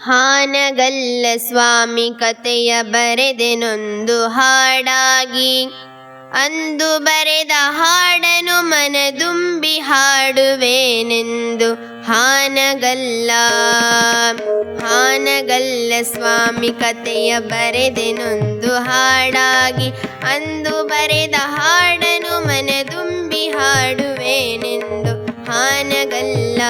ಹಾನಗಲ್ಲ ಸ್ವಾಮಿ ಕತೆಯ ಬರೆದೆನೊಂದು ಹಾಡಾಗಿ. ಅಂದು ಬರೆದ ಹಾಡನು ಮನದುಂಬಿ ಹಾಡುವೇನೆಂದು. ಹಾನಗಲ್ಲ ಹಾನಗಲ್ಲ ಸ್ವಾಮಿ ಕತೆಯ ಬರೆದೆನೊಂದು ಹಾಡಾಗಿ. ಅಂದು ಬರೆದ ಹಾಡನು ಮನದುಂಬಿ ಹಾಡುವೇನೆಂದು. ಹಾನಗಲ್ಲ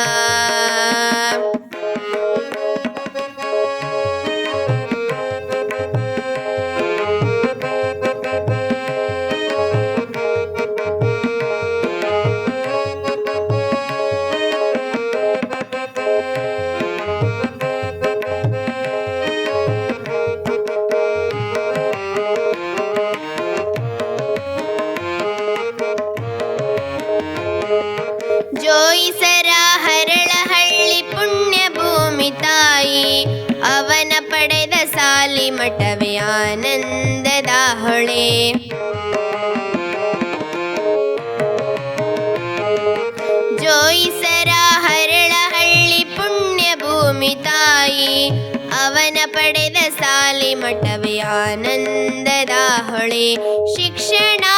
ಜೋಯಿಸರ ಹರಳಹಳ್ಳಿ ಪುಣ್ಯ ಭೂಮಿ ತಾಯಿ ಅವನ ಪಡೆದ ಸಾಲಿ ಮಠವೇ ಆನಂದದ ಹೊಳೆ ಜೋಯಿಸರ ಹರಳಹಳ್ಳಿ ಪುಣ್ಯ ಭೂಮಿ ತಾಯಿ ಅವನ ಪಡೆದ ಸಾಲಿ ಮಠವೇ ಆನಂದದ ಹೊಳೆ ಶಿಕ್ಷಣಾರ್ಥಿಯಾಗಿ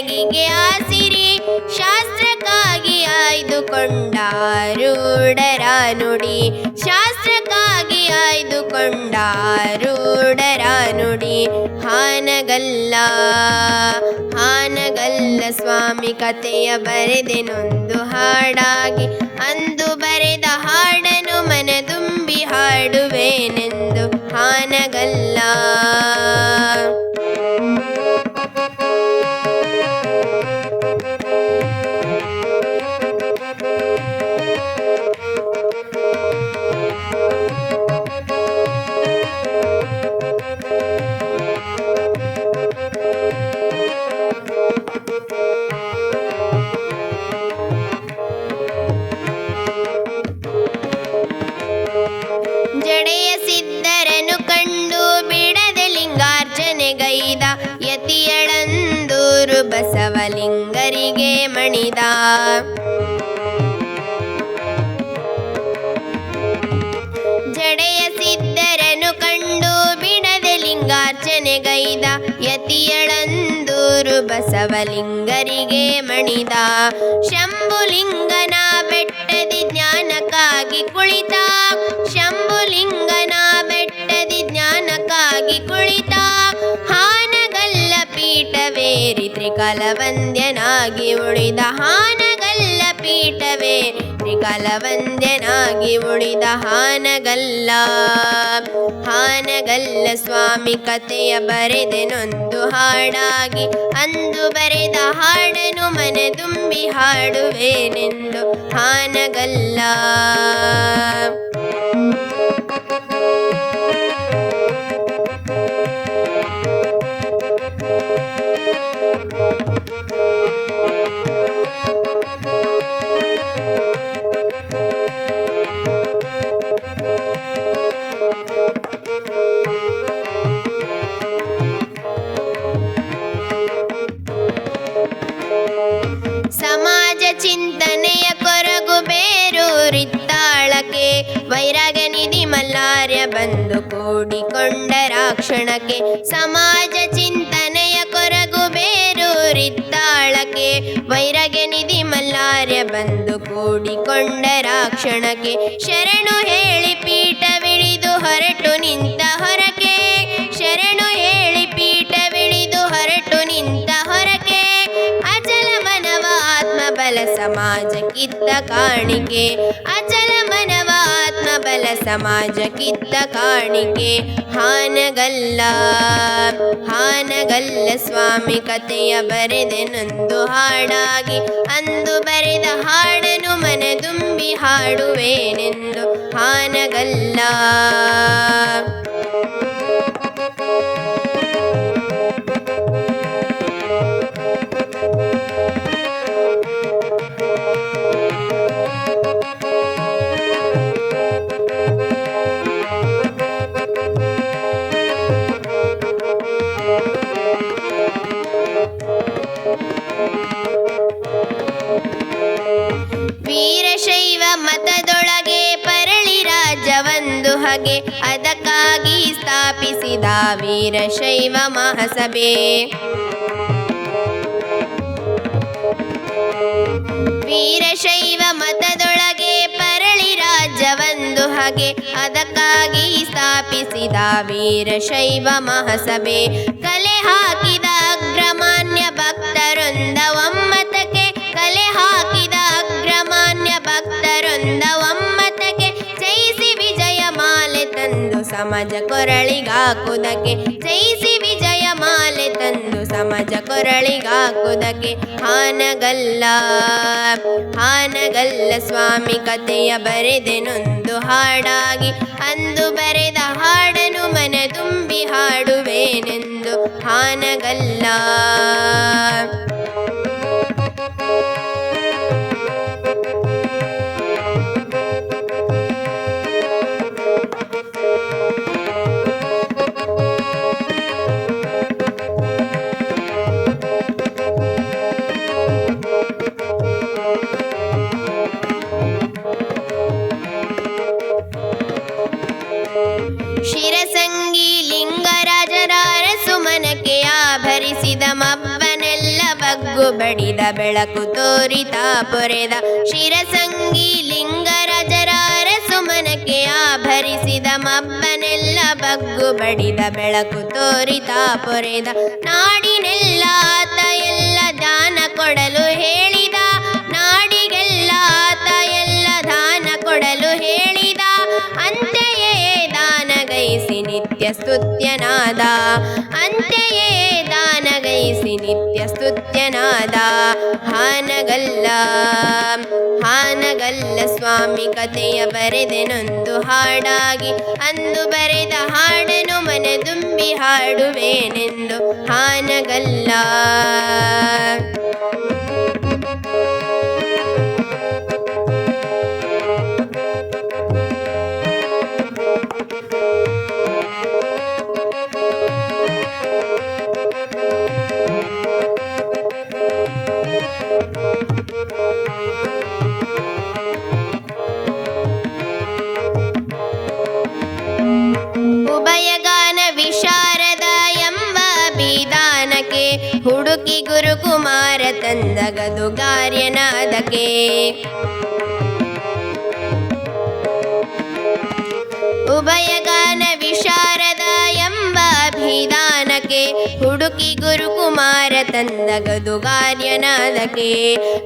ಕಜ್ಜರಗಿಗೆ ಆಸಿರಿ ಶಾಸ್ತ್ರಕ್ಕಾಗಿ ಆಯ್ದುಕೊಂಡ ರೂಢರ ನುಡಿ. ಶಾಸ್ತ್ರಕ್ಕಾಗಿ ಆಯ್ದುಕೊಂಡ ರೂಢರ ನುಡಿ. ಹಾನಗಲ್ಲ ಹಾನಗಲ್ಲ ಸ್ವಾಮಿ ಕತೆಯ ಬರೆದೆನೊಂದು ಹಾಡಾಗಿ. ಅಂದು ಬರೆದ ಹಾಡನು ಮನದುಂಬಿ ಹಾಡುವೆನೆಂದು ಹಾನಗಲ್ಲ ಮಣಿದ ಜಡೆಯ ಸಿದ್ಧರನು ಕಂಡು ಬಿಡದೆ ಲಿಂಗಾರ್ಚನೆಗೈದ ಯತಿಯಳಂದೂರು ಬಸವಲಿಂಗರಿಗೆ ಮಣಿದ. ಶಂಭುಲಿಂಗನ ಬೆಟ್ಟದಿ ಜ್ಞಾನಕ್ಕಾಗಿ ಕುಳಿತ ತ್ರಿಕಲವಂದ್ಯನಾಗಿ ಉಳಿದ ಹಾನಗಲ್ಲ ಪೀಠವೇ. ತ್ರಿಕಲವಂದ್ಯನಾಗಿ ಉಳಿದ ಹಾನಗಲ್ಲ. ಹಾನಗಲ್ಲ ಸ್ವಾಮಿ ಕಥೆಯ ಬರೆದೆನೊಂದು ಹಾಡಾಗಿ. ಅಂದು ಬರೆದ ಹಾಡನು ಮನದುಂಬಿ ಹಾಡುವೇನೆಂದು ಹಾನಗಲ್ಲ. ಸಮಾಜ ಚಿಂತನೆಯ ಕೊರಗು ಬೇರೂರಿತ್ತಾಳಕ್ಕೆ ವೈರಾಗ್ಯ ನಿಧಿ ಮಲ್ಲಾರ್ಯ ಬಂದು ಕೂಡಿಕೊಂಡ ರಾಕ್ಷಣಕ್ಕೆ ಸಮಾಜ ವೈರಾಗ್ಯ ನಿಧಿ ಮಲ್ಲಾರ್ಯ ಬಂದು ಕೂಡಿಕೊಂಡ ರಾಕ್ಷಣಕ್ಕೆ ಶರಣು ಹೇಳಿ ಪೀಠವಿಳಿದು ಹೊರಟು ನಿಂತ ಹೊರಕೆ. ಶರಣು ಹೇಳಿ ಪೀಠವಿಳಿದು ಹೊರಟು ನಿಂತ ಹೊರಕೆ. ಅಚಲ ಮನವ ಆತ್ಮಬಲ ಸಮಾಜಕ್ಕಿತ್ತ ಕಾಣಿಕೆ. ಅಚಲ ಸಮಾಜಕ್ಕಿತ್ತ ಕಾಣಿಕೆ. ಹಾನಗಲ್ಲ ಹಾನಗಲ್ಲ ಸ್ವಾಮಿ ಕಥೆಯ ಬರೆದೆ ನಂದು ಹಾಡಾಗಿ. ಅಂದು ಬರೆದ ಹಾಡನು ಮನದುಂಬಿ ಹಾಡುವೇನೆಂದು. ಹಾನಗಲ್ಲ ವೀರಶೈವ ಮತದೊಳಗೆ ಪರಳಿ ರಾಜವೊಂದು ಹಗೆ. ಅದಕ್ಕಾಗಿ ಸ್ಥಾಪಿಸಿದ ವೀರಶೈವ ಮಹಾಸಭೆ. ವೀರಶೈವ ಮತದೊಳಗೆ ಪರಳಿ ರಾಜ್ಯವೊಂದು ಹಗೆ. ಅದಕ್ಕಾಗಿ ಸ್ಥಾಪಿಸಿದ ವೀರಶೈವ ಮಹಾಸಭೆ. ಕಲೆ ಹಾಕಿದ ಅಗ್ರಮಾನ್ಯ ಭಕ್ತರೊಂದ ಸಮಾಜ ಕೊರಳಿಗಾಕುದಕ್ಕೆ. ಜೈಸಿ ವಿಜಯ ಮಾಲೆ ತಂದು ಸಮಾಜ ಕೊರಳಿಗಾಕುದಕ್ಕೆ. ಹಾನಗಲ್ಲ ಹಾನಗಲ್ಲ ಸ್ವಾಮಿ ಕಥೆಯ ಬರೆದೆನೊಂದು ಹಾಡಾಗಿ. ಅಂದು ಬರೆದ ಹಾಡನು ಮನ ತುಂಬಿ ಹಾಡುವೇನೆಂದು. ಹಾನಗಲ್ಲ ಬೆಳಕು ತೋರಿತ ಪೊರೆದ ಶಿರಸಂಗಿ ಲಿಂಗರಾಜರಾರ ಸುಮನಕ್ಕೆ ಆಭರಿಸಿದ, ಮಬ್ಬನೆಲ್ಲ ಬಗ್ಗು ಬಡಿದ, ಬೆಳಕು ತೋರಿತ ಪೊರೆದ ನಾಡಿನೆಲ್ಲ ಆತ ಎಲ್ಲ ದಾನ ಕೊಡಲು ಹೇಳಿದ, ನಾಡಿಗೆಲ್ಲ ಆತ ಎಲ್ಲ ದಾನ ಕೊಡಲು ಹೇಳಿದ, ಅಂತೆಯೇ ದಾನಗೈಸಿ ನಿತ್ಯ ಸ್ತುತ್ಯನಾದ ಸ್ತುತ್ಯನಾದ ಹಾನಗಲ್ಲ. ಹಾನಗಲ್ಲ ಸ್ವಾಮಿ ಕಥೆಯ ಬರೆದೆನೊಂದು ಹಾಡಾಗಿ. ಅಂದು ಬರೆದ ಹಾಡನು ತುಂಬಿ ಹಾಡುವೇನೆಂದು ಹಾನಗಲ್ಲ. ತಂದ ಗದುಗಾರ್ಯನಾದಕ್ಕೆ ಉಭಯಗಾನ ವಿಶಾರದ ಎಂಬ ಅಭಿದಾನಕ್ಕೆ ಹುಡುಕಿ ಗುರುಕುಮಾರ ತಂದ ಗದುಗಾರ್ಯನಾದಕೆ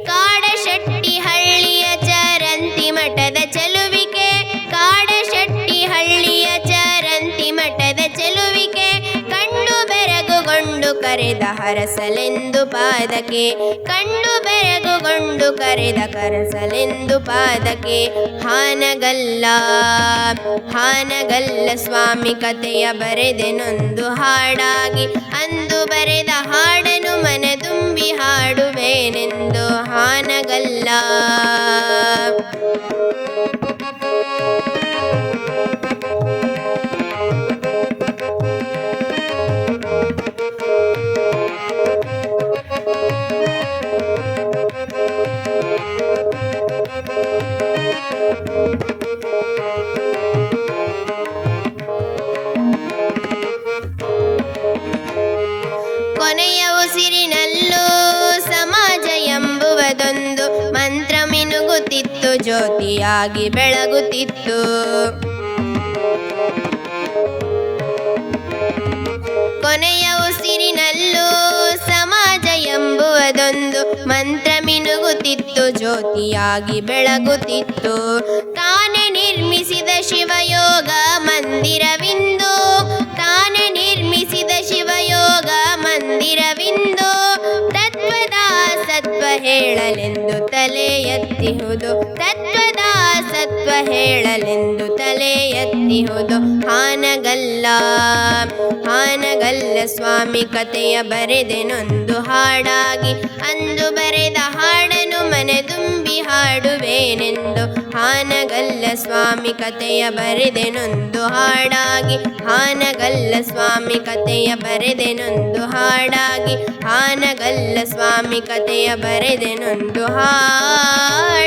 ಕಾಡಶೆಟ್ಟಿ ಕರೆದ ಹರಸಲೆಂದು ಪಾದಕ್ಕೆ, ಕಣ್ಣು ಬೆರಗುಗೊಂಡು ಕರೆದ ಕರಸಲೆಂದು ಪಾದಕೆ ಹಾನಗಲ್ಲ ಹಾನಗಲ್ಲ ಸ್ವಾಮಿ ಕಥೆಯ ಬರೆದೆನೊಂದು ಹಾಡಾಗಿ, ಅಂದು ಬರೆದ ಹಾಡನು ಮನ ತುಂಬಿ ಹಾಡುವೇನೆಂದು ಹಾನಗಲ್ಲ. ಜ್ಯೋತಿಯಾಗಿ ಬೆಳಗುತ್ತಿತ್ತು. ಕೊನೆಯ ಉಸಿರಿನಲ್ಲೂ ಸಮಾಜ ಎಂಬುವುದೊಂದು ಮಂತ್ರ ಮಿನುಗುತ್ತಿತ್ತು. ಜ್ಯೋತಿಯಾಗಿ ಬೆಳಗುತ್ತಿತ್ತು. ತಾನೇ ನಿರ್ಮಿಸಿದ ಶಿವಯೋಗ ಮಂದಿರವಿಂದು. ತಾನೇ ನಿರ್ಮಿಸಿದ ಶಿವಯೋಗ ಮಂದಿರವಿಂದು. ತತ್ವದ ಸತ್ವ ಹೇಳಲೆಂದು ಎತ್ತಿಹುದು ಹಾನಗಲ್ಲ. ಹಾನಗಲ್ಲ ಸ್ವಾಮಿ ಕಥೆಯ ಬರೆದೆನೊಂದು ಹಾಡಾಗಿ. ಅಂದು ಬರೆದ ಹಾಡನು ಮನದುಂಬಿ ಹಾಡುವೇನೆಂದು. ಹಾನಗಲ್ಲ ಸ್ವಾಮಿ ಕಥೆಯ ಬರೆದೆನೊಂದು ಹಾಡಾಗಿ. ಹಾನಗಲ್ಲ ಸ್ವಾಮಿ ಕಥೆಯ ಬರೆದೆನೊಂದು ಹಾಡಾಗಿ. ಹಾನಗಲ್ಲ ಸ್ವಾಮಿ ಕಥೆಯ ಬರೆದೆನೊಂದು ಹಾಡಾಗಿ.